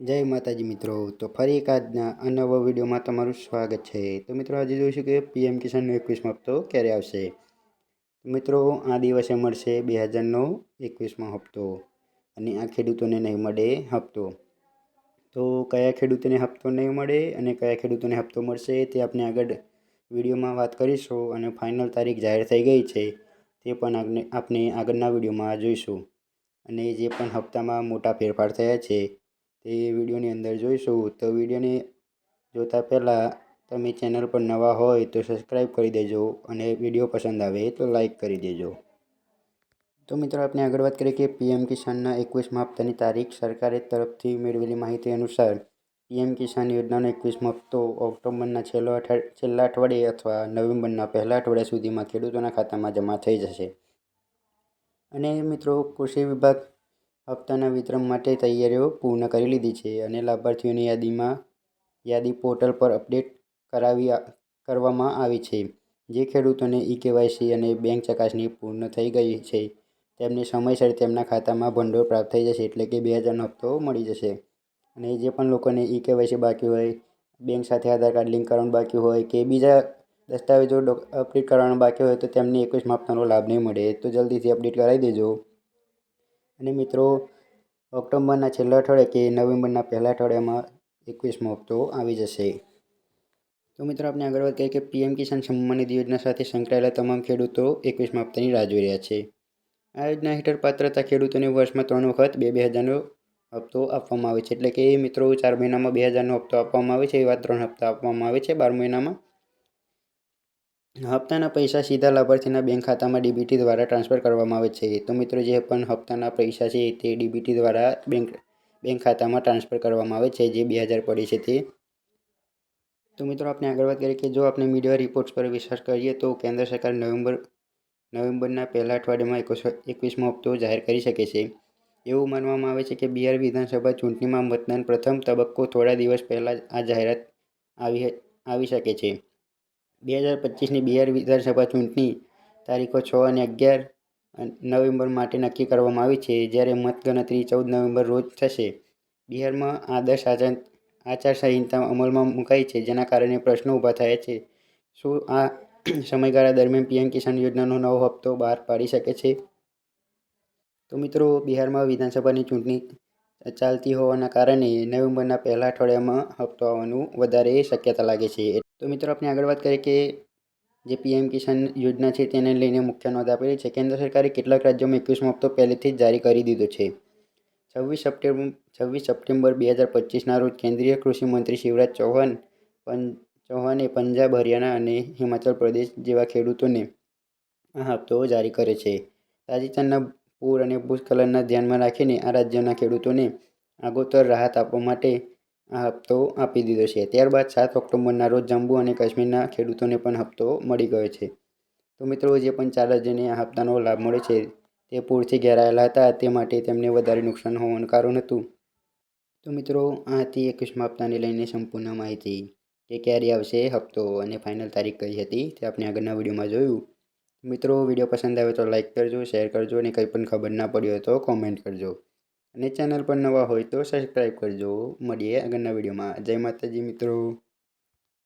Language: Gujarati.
જય માતાજી મિત્રો. તો ફરી એક આજના આ નવા વિડીયોમાં તમારું સ્વાગત છે. તો મિત્રો આજે જોઈશું કે પીએમ કિસાનનો એકવીસમો હપ્તો ક્યારે આવશે? મિત્રો, આ દિવસે મળશે બે હજારનો એકવીસમો હપ્તો અને આ ખેડૂતોને નહીં મળે હપ્તો. તો કયા ખેડૂતોને હપ્તો નહીં મળે અને કયા ખેડૂતોને હપ્તો મળશે તે આપણે આગળ વિડીયોમાં વાત કરીશું અને ફાઇનલ તારીખ જાહેર થઈ ગઈ છે તે પણ આપણે આગળના વિડીયોમાં જોઈશું. અને જે પણ હપ્તામાં મોટા ફેરફાર થયા છે તે વિડીયોની અંદર જોઈશું. તો વિડીયોને જોતા પહેલાં તમે ચેનલ પર નવા હોય તો સબસ્ક્રાઈબ કરી દેજો અને વીડિયો પસંદ આવે તો લાઈક કરી દેજો. તો મિત્રો, આપણે આગળ વાત કરીએ કે પીએમ કિસાનના એકવીસમા હપ્તાની તારીખ સરકારે તરફથી મેળવેલી માહિતી અનુસાર પીએમ કિસાન યોજનાનો એકવીસમો હપ્તો ઓક્ટોબરના છેલ્લો છેલ્લા અઠવાડિયે અથવા નવેમ્બરના પહેલા અઠવાડિયા સુધીમાં ખેડૂતોના ખાતામાં જમા થઈ જશે. અને મિત્રો, કૃષિ વિભાગ હપ્તાના વિતરણ માટે તૈયારીઓ પૂર્ણ કરી લીધી છે અને લાભાર્થીઓની યાદીમાં યાદી પોર્ટલ પર અપડેટ કરાવી કરવામાં આવી છે. જે ખેડૂતોને ઈ કેવાયસી અને બેંક ચકાસણી પૂર્ણ થઈ ગઈ છે, તેમને સમયસર તેમના ખાતામાં ભંડોળ પ્રાપ્ત થઈ જશે એટલે કે બે હજારનો હપ્તો મળી જશે. અને જે પણ લોકોને ઈ કેવાયસી બાકી હોય, બેંક સાથે આધાર કાર્ડ લિંક કરવાનું બાકી હોય કે બીજા દસ્તાવેજો અપડેટ કરવાનું બાકી હોય તો તેમને એકવીસ હપ્તાનો લાભ નહીં મળે. તો જલ્દીથી અપડેટ કરાવી દેજો. અને મિત્રો, ઓક્ટોબરના છેલ્લા અઠવાડિયે કે નવેમ્બરના પહેલા અઠવાડિયામાં એકવીસમો હપ્તો આવી જશે. તો મિત્રો આપણે આગળ વાત કરીએ કે પીએમ કિસાન સન્માન નિધિ યોજના સાથે સંકળાયેલા તમામ ખેડૂતો એકવીસમા હપ્તાની રાહ જોઈ રહ્યા છે. આ યોજના હેઠળ પાત્રતા ખેડૂતોને વર્ષમાં ત્રણ વખત બે બે હજારનો હપ્તો આપવામાં આવે છે. એટલે કે મિત્રો, ચાર મહિનામાં બે હજારનો હપ્તો આપવામાં આવે છે. એવા ત્રણ હપ્તા આપવામાં આવે છે. બાર મહિનામાં હપ્તાના પૈસા સીધા લાભાર્થીના બેંક ખાતામાં ડીબીટી દ્વારા ટ્રાન્સફર કરવામાં આવે છે. તો મિત્રો, જે પણ હપ્તાના પૈસા છે તે ડીબીટી દ્વારા બેંક બેંક ખાતામાં ટ્રાન્સફર કરવામાં આવે છે, જે બે હજાર પડે છે તે. તો મિત્રો આપણે આગળ વાત કરીએ કે જો આપણે મીડિયા રિપોર્ટ્સ પર વિશ્વાસ કરીએ તો કેન્દ્ર સરકાર નવેમ્બર, નવેમ્બરના પહેલા અઠવાડિયામાં એકવીસ, એકવીસમો હપ્તો જાહેર કરી શકે છે. એવું માનવામાં આવે છે કે બિહાર વિધાનસભા ચૂંટણીમાં મતદાન પ્રથમ તબક્કો થોડા દિવસ પહેલાં આ જાહેરાત આવી આવી શકે છે. બે હજાર પચીસની બિહાર વિધાનસભા ચૂંટણી તારીખો છ અને અગિયાર નવેમ્બર માટે નક્કી કરવામાં આવી છે. જ્યારે મતગણતરી ચૌદ નવેમ્બર રોજ થશે. બિહારમાં આદર્શ આચાર આચારસંહિતા અમલમાં મુકાઈ છે, જેના કારણે પ્રશ્નો ઊભા થયા છે. શું આ સમયગાળા દરમિયાન પીએમ કિસાન યોજનાનો નવો હપ્તો બહાર પાડી શકે છે? તો મિત્રો, બિહારમાં વિધાનસભાની ચૂંટણી ચાલતી હોવાના કારણે નવેમ્બરના પહેલા અઠવાડિયામાં હપ્તો આવવાનું વધારે શક્યતા લાગે છે. તો મિત્રો, આપણે આગળ વાત કરીએ કે જે પીએમ કિસાન યોજના છે તેને લઈને મુખ્ય નોંધ આપેલી છે. કેન્દ્ર સરકારે કેટલાક રાજ્યોમાં એકવીસમો હપ્તો પહેલેથી જ જારી કરી દીધો છે. છવ્વીસ સપ્ટેમ્બર છવ્વીસ સપ્ટેમ્બર બે હજાર પચીસના રોજ કેન્દ્રીય કૃષિ મંત્રી શિવરાજ ચૌહાણ, પં, ચૌહાણે પંજાબ, હરિયાણા અને હિમાચલ પ્રદેશ જેવા ખેડૂતોને આ હપ્તો જારી કરે છે. તાજેતરના પૂર અને ભૂસ્ખલનના ધ્યાનમાં રાખીને આ રાજ્યના ખેડૂતોને આગોતર રાહત આપવા માટે આ હપ્તો આપી દીધો છે. ત્યારબાદ સાત ઓક્ટોબરના રોજ જમ્મુ અને કાશ્મીરના ખેડૂતોને પણ હપ્તો મળી ગયો છે. તો મિત્રો, જે પણ ચાર રાજ્યને આ હપ્તાનો લાભ મળે છે તે પૂરથી ઘેરાયેલા હતા, તે માટે તેમને વધારે નુકસાન હોવાનું કારણ હતું. તો મિત્રો આ હતી એકવીસમા હપ્તાને લઈને સંપૂર્ણ માહિતી. કે ક્યારે આવશે હપ્તો અને ફાઇનલ તારીખ કઈ હતી તે આપણે આગળના વિડીયોમાં જોયું. મિત્રો, વીડિયો પસંદ આવે તો લાઇક કરજો શેર કરજો અને કંઈ પણ ખબર ના પડી હોય તો કોમેન્ટ કરજો. અને ચેનલ પર નવા હોય તો સબસ્ક્રાઈબ કરજો. મળીએ આગળના વિડીયોમાં. જય માતાજી મિત્રો.